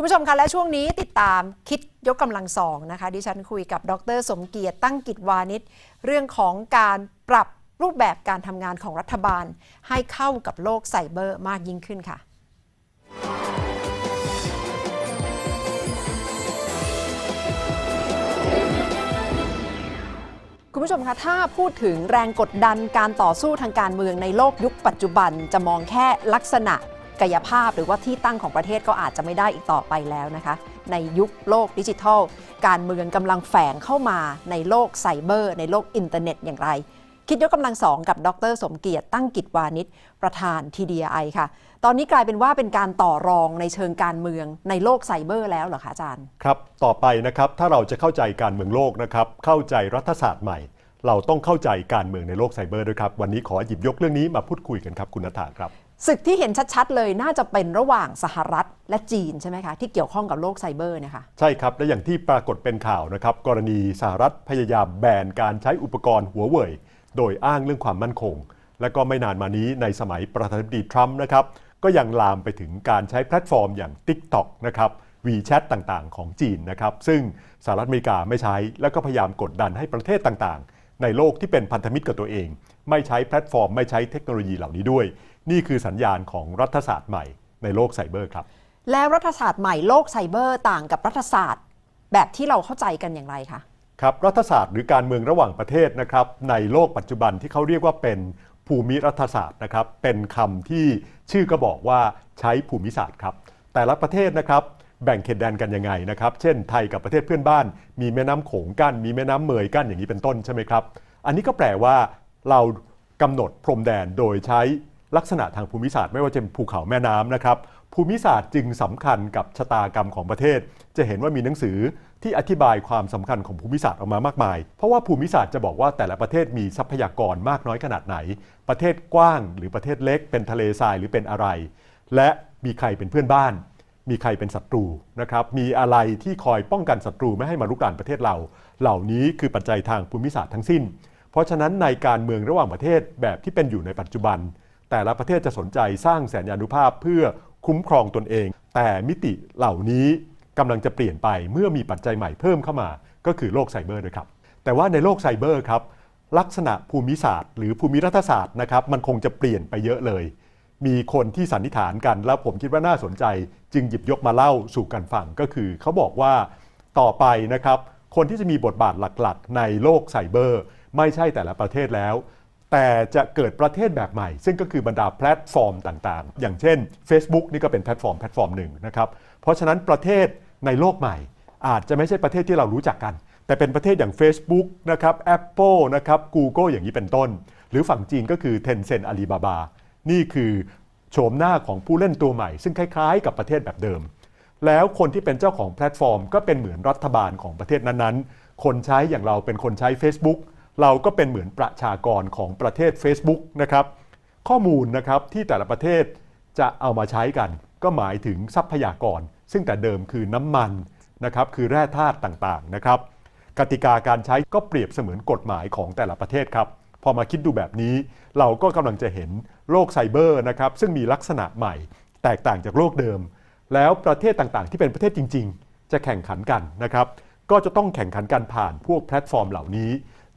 คุณผู้ชมคะและช่วงนี้ติดตามคิดยกกำลังสองนะคะ ดิฉันคุยกับดร สมเกียรติตั้งกิจวานิชเรื่องของการปรับรูปแบบการทำงานของรัฐบาล ให้เข้ากับโลกไซเบอร์มากยิ่งขึ้นค่ะ คุณผู้ชมคะถ้าพูดถึงแรงกดดันการต่อสู้ทางการเมืองในโลกยุคปัจจุบันจะมองแค่ลักษณะ กายภาพหรือว่าที่ตั้งของประเทศก็อาจจะไม่ได้อีกต่อไปแล้วนะคะ ในยุคโลกดิจิทัล การเมืองกำลังแฝงเข้ามาในโลกไซเบอร์ ในโลกอินเทอร์เน็ตอย่างไร คิดยกกำลังสองกับดร สมเกียรติตั้งกิจวานิชประธาน TDI ค่ะ ตอนนี้กลายเป็นว่าเป็นการต่อรองในเชิงการเมืองในโลกไซเบอร์แล้วเหรอคะอาจารย์ ครับ ต่อไปนะครับถ้าเราจะเข้าใจการเมืองโลกนะครับเข้าใจรัฐศาสตร์ใหม่เราต้องเข้าใจการเมืองในโลกไซเบอร์ด้วยครับ วันนี้ขอหยิบยกเรื่องนี้มาพูดคุยกันครับ คุณนัฐาครับ ศึกที่เห็นชัดๆ เลยน่าจะเป็นระหว่างสหรัฐและจีนใช่ไหมคะที่เกี่ยวข้องกับโลกไซเบอร์นะคะใช่ครับ และอย่างที่ปรากฏเป็นข่าวนะครับ กรณีสหรัฐพยายามแบนการใช้อุปกรณ์หัวเว่ยโดยอ้างเรื่องความมั่นคง และก็ไม่นานมานี้ในสมัยประธานาธิบดีทรัมป์นะครับก็ยังลามไปถึงการใช้แพลตฟอร์มอย่าง TikTok นะครับ WeChat ต่างๆ ของจีนนะครับซึ่งสหรัฐอเมริกาไม่ใช้ แล้วก็พยายามกดดันให้ประเทศต่างๆ ในโลกที่เป็นพันธมิตรกับตัวเอง ไม่ใช้แพลตฟอร์ม ไม่ใช้เทคโนโลยีเหล่านี้ด้วย นี่คือสัญญาณของรัฐศาสตร์ใหม่ในโลกไซเบอร์ครับ แล้วรัฐศาสตร์ใหม่โลกไซเบอร์ต่างกับรัฐศาสตร์ แบบที่เราเข้าใจกันอย่างไรคะครับรัฐศาสตร์หรือการเมืองระหว่างประเทศนะครับในโลกปัจจุบันที่เขาเรียกว่าเป็นภูมิรัฐศาสตร์นะครับเป็นคำที่ชื่อก็บอกว่าใช้ภูมิศาสตร์ครับแต่ละประเทศนะครับแบ่งเขตแดนกันยังไงนะครับเช่นไทยกับประเทศเพื่อนบ้าน มีแม่น้ำโขงกั้นมีแม่น้ำเมยกั้นอย่างนี้เป็นต้นใช่ไหมครับอันนี้ก็แปลว่าเรากำหนดพรมแดนโดยใช้ ลักษณะทางภูมิศาสตร์ไม่ว่าจะเป็นภูเขาแม่น้ำนะครับ ภูมิศาสตร์จึงสำคัญกับชะตากรรมของประเทศ จะเห็นว่ามีหนังสือที่อธิบายความสำคัญของภูมิศาสตร์ออกมามากมาย เพราะว่าภูมิศาสตร์จะบอกว่าแต่ละประเทศมีทรัพยากรมากน้อยขนาดไหน ประเทศกว้างหรือประเทศเล็ก เป็นทะเลทรายหรือเป็นอะไร และมีใครเป็นเพื่อนบ้าน มีใครเป็นศัตรูนะครับ มีอะไรที่คอยป้องกันศัตรูไม่ให้มารุกรานประเทศเรา เหล่านี้คือปัจจัยทางภูมิศาสตร์ทั้งสิ้น เพราะฉะนั้นในการเมืองระหว่างประเทศแบบที่เป็นอยู่ในปัจจุบัน แต่ละประเทศจะสนใจสร้างแสนยานุภาพเพื่อคุ้มครองตนเอง แต่มิติเหล่านี้กำลังจะเปลี่ยนไปเมื่อมีปัจจัยใหม่เพิ่มเข้ามา ก็คือโลกไซเบอร์ด้วยครับ แต่ว่าในโลกไซเบอร์ครับลักษณะภูมิศาสตร์ หรือภูมิรัฐศาสตร์นะครับมันคงจะเปลี่ยนไปเยอะเลย มีคนที่สันนิษฐานกัน แล้วผมคิดว่าน่าสนใจ จึงหยิบยกมาเล่าสู่กันฟังก็คือเขาบอกว่าต่อไปนะครับคนที่จะมีบทบาทหลักๆ ในโลกไซเบอร์ ไม่ใช่แต่ละประเทศแล้ว แต่จะเกิดประเทศแบบใหม่ ซึ่งก็คือบรรดาแพลตฟอร์มต่างๆ อย่างเช่น Facebook นี่ก็เป็นแพลตฟอร์มแพลตฟอร์มหนึ่งนะครับ เพราะฉะนั้นประเทศในโลกใหม่ อาจจะไม่ใช่ประเทศที่เรารู้จักกัน แต่เป็นประเทศอย่าง Facebook นะครับ Apple นะครับ Google อย่างนี้เป็นต้น หรือฝั่งจีนก็คือ Tencent Alibaba นี่คือโฉมหน้าของผู้เล่นตัวใหม่ ซึ่งคล้ายๆ กับประเทศแบบเดิม แล้วคนที่เป็นเจ้าของแพลตฟอร์ม ก็เป็นเหมือนรัฐบาลของประเทศนั้นๆ คนใช้อย่างเราเป็นคนใช้ Facebook เราก็เป็นเหมือนประชากรของประเทศ Facebook นะครับ ข้อมูลนะครับที่แต่ละประเทศจะเอามาใช้กัน ก็หมายถึงทรัพยากร ซึ่งแต่เดิมคือน้ำมันนะครับคือแร่ธาตุต่างๆนะครับ กติกาการใช้ก็เปรียบเสมือนกฎหมายของแต่ละประเทศครับ พอมาคิดดูแบบนี้ เราก็กำลังจะเห็นโลกไซเบอร์นะครับซึ่งมีลักษณะใหม่ แตกต่างจากโลกเดิม แล้วประเทศต่างๆ ที่เป็นประเทศจริง ๆ จะแข่งขันกันนะครับก็จะต้องแข่งขันกันผ่านพวกแพลตฟอร์มเหล่านี้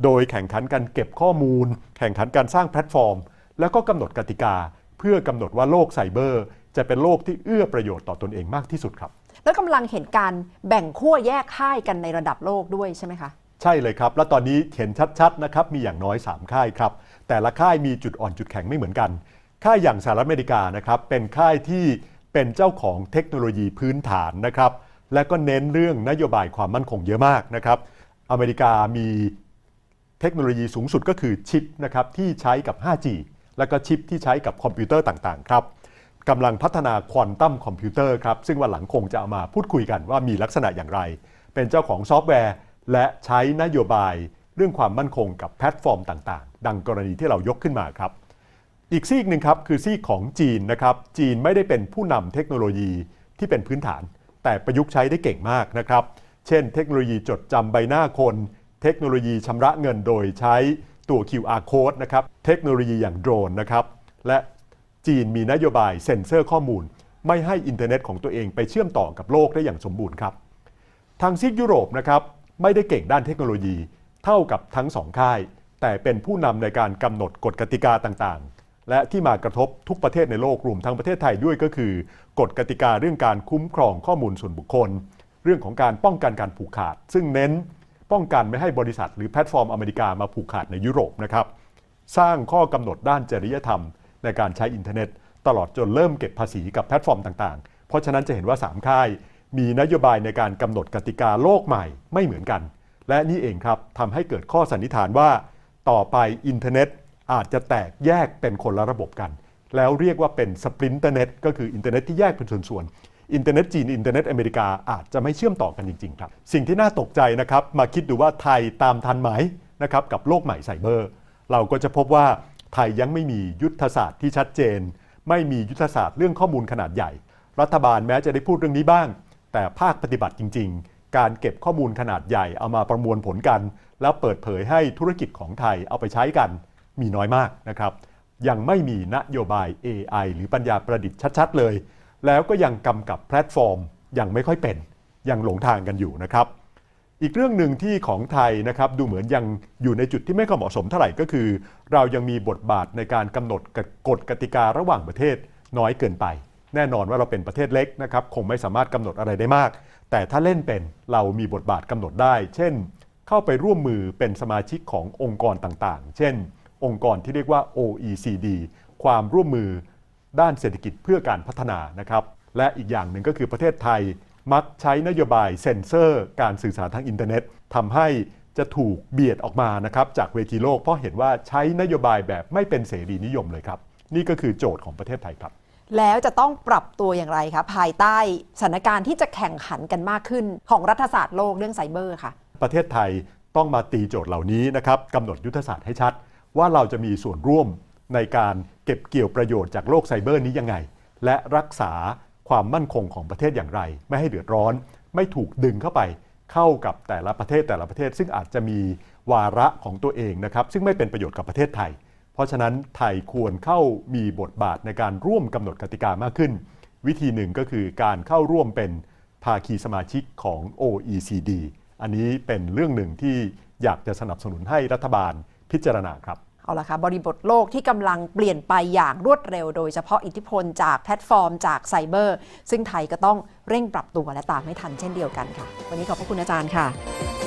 โดยแข่งขันกันเก็บข้อมูล แข่งขันการสร้างแพลตฟอร์ม แล้วก็กำหนดกติกา เพื่อกำหนดว่าโลกไซเบอร์ จะเป็นโลกที่เอื้อประโยชน์ต่อตนเองมากที่สุดครับ แล้วกำลังเห็นการแบ่งขั้วแยกค่ายกันในระดับโลกด้วยใช่ไหมคะ ใช่เลยครับ แล้วตอนนี้เห็นชัดๆนะครับมีอย่างน้อย 3 ค่ายครับ แต่ละค่ายมีจุดอ่อนจุดแข็งไม่เหมือนกัน ค่ายอย่างสหรัฐอเมริกานะครับเป็นค่ายที่เป็นเจ้าของเทคโนโลยีพื้นฐานนะครับและก็เน้นเรื่องนโยบายความมั่นคงเยอะมากนะครับอเมริกามี เทคโนโลยีสูงสุดก็คือชิปนะครับที่ใช้กับ 5G แล้วก็ชิปที่ใช้กับคอมพิวเตอร์ต่างๆครับกำลังพัฒนาควอนตัมคอมพิวเตอร์ครับซึ่งวันหลังคงจะเอามาพูดคุยกันว่ามีลักษณะอย่างไร เป็นเจ้าของซอฟต์แวร์ และใช้นโยบายเรื่องความมั่นคงกับแพลตฟอร์มต่างๆ ดังกรณีที่เรายกขึ้นมาครับ อีกซีกหนึ่งครับคือซีกของจีนนะครับจีนไม่ได้เป็นผู้นำเทคโนโลยีที่เป็นพื้นฐาน แต่ประยุกต์ใช้ได้เก่งมากนะครับเช่น เทคโนโลยีจดจำใบหน้าคน เทคโนโลยีชำระเงินโดยใช้ตัว QR code นะครับเทคโนโลยีอย่างโดรนนะครับและจีนมีนโยบายเซ็นเซอร์ข้อมูล ไม่ให้อินเทอร์เน็ตของตัวเองไปเชื่อมต่อกับโลกได้อย่างสมบูรณ์ครับ ทางซีกยุโรปนะครับไม่ได้เก่งด้านเทคโนโลยี เท่ากับทั้งสองค่าย แต่เป็นผู้นำในการกำหนดกฎกติกาต่างๆ และที่มากระทบทุกประเทศในโลกรวมทั้งประเทศไทยด้วยก็คือกฎกติกาเรื่องการคุ้มครองข้อมูลส่วนบุคคล เรื่องของการป้องกันการผูกขาด ซึ่งเน้น ป้องกันไม่ให้บริษัทหรือแพลตฟอร์มอเมริกามาผูกขาดในยุโรปนะครับสร้างข้อกำหนดด้านจริยธรรม ในการใช้อินเทอร์เน็ต ตลอดจนเริ่มเก็บภาษีกับแพลตฟอร์มต่างๆ เพราะฉะนั้นจะเห็นว่า 3 ค่าย มีนโยบายในการกำหนดกติกาโลกใหม่ไม่เหมือนกัน และนี่เองครับทำให้เกิดข้อสันนิษฐานว่า ต่อไปอินเทอร์เน็ตอาจจะแตกแยกเป็นคนละระบบกัน แล้วเรียกว่าเป็นสปรินเตอร์เน็ตก็คืออินเทอร์เน็ตที่แยกเป็นส่วนๆ อินเทอร์เน็ตจีน อินเทอร์เน็ตอเมริกาอาจจะไม่เชื่อมต่อกันจริง ๆ ครับ สิ่งที่น่าตกใจนะครับมาคิดดูว่าไทยตามทันไหมนะครับกับโลกใหม่ไซเบอร์ เราก็จะพบว่าไทยยังไม่มียุทธศาสตร์ที่ชัดเจน ไม่มียุทธศาสตร์เรื่องข้อมูลขนาดใหญ่ รัฐบาลแม้จะได้พูดเรื่องนี้บ้าง แต่ภาคปฏิบัติจริง ๆ การเก็บข้อมูลขนาดใหญ่เอามาประมวลผลกัน แล้วเปิดเผยให้ธุรกิจของไทยเอาไปใช้กัน มีน้อยมากนะครับยังไม่มีนโยบาย AI หรือปัญญาประดิษฐ์ชัด ๆ เลย แล้วก็ยังกำกับแพลตฟอร์มยังไม่ค่อยเป็น ยังหลงทางกันอยู่นะครับ อีกเรื่องหนึ่งที่ของไทยนะครับดูเหมือนยังอยู่ในจุดที่ไม่ค่อยเหมาะสมเท่าไหร่ก็คือ เรายังมีบทบาทในการกำหนดกฎกติการะหว่างประเทศน้อยเกินไป แน่นอนว่าเราเป็นประเทศเล็กนะครับคงไม่สามารถกำหนดอะไรได้มาก แต่ถ้าเล่นเป็นเรามีบทบาทกำหนดได้ เช่น เข้าไปร่วมมือเป็นสมาชิกขององค์กรต่างๆ เช่น องค์กรที่เรียกว่า OECD ความร่วมมือ ด้านเศรษฐกิจเพื่อการพัฒนานะครับและอีกอย่างหนึ่งก็คือประเทศไทยมักใช้นโยบายเซ็นเซอร์ การสื่อสารทางอินเทอร์เน็ตทำให้จะถูกเบียดออกมานะครับจากเวทีโลกเพราะเห็นว่าใช้นโยบายแบบไม่เป็นเสรีนิยมเลยครับ นี่ก็คือโจทย์ของประเทศไทยครับ แล้วจะต้องปรับตัวอย่างไรคะภายใต้สถานการณ์ที่จะแข่งขันกันมากขึ้นของรัฐศาสตร์โลกเรื่องไซเบอร์ค่ะ ประเทศไทยต้องมาตีโจทย์เหล่านี้นะครับกำหนดยุทธศาสตร์ให้ชัด ว่าเราจะมีส่วนร่วม ในการเก็บเกี่ยวประโยชน์จากโลกไซเบอร์นี้ยังไง และรักษาความมั่นคงของประเทศอย่างไร ไม่ให้เดือดร้อน ไม่ถูกดึงเข้าไปเข้ากับแต่ละประเทศแต่ละประเทศ ซึ่งอาจจะมีวาระของตัวเองนะครับซึ่งไม่เป็นประโยชน์กับประเทศไทย เพราะฉะนั้นไทยควรเข้ามีบทบาทในการร่วมกำหนดกติกามากขึ้น วิธีหนึ่งก็คือการเข้าร่วมเป็นภาคีสมาชิกของ OECD อันนี้เป็นเรื่องหนึ่งที่อยากจะสนับสนุนให้รัฐบาลพิจารณาครับ เอาละค่ะบริบทโลกที่กำลังเปลี่ยนไปอย่างรวดเร็ว โดยเฉพาะอิทธิพลจากแพลตฟอร์ม จากไซเบอร์ ซึ่งไทยก็ต้องเร่งปรับตัวและตามให้ทันเช่นเดียวกันค่ะ วันนี้ขอบพระคุณอาจารย์ค่ะ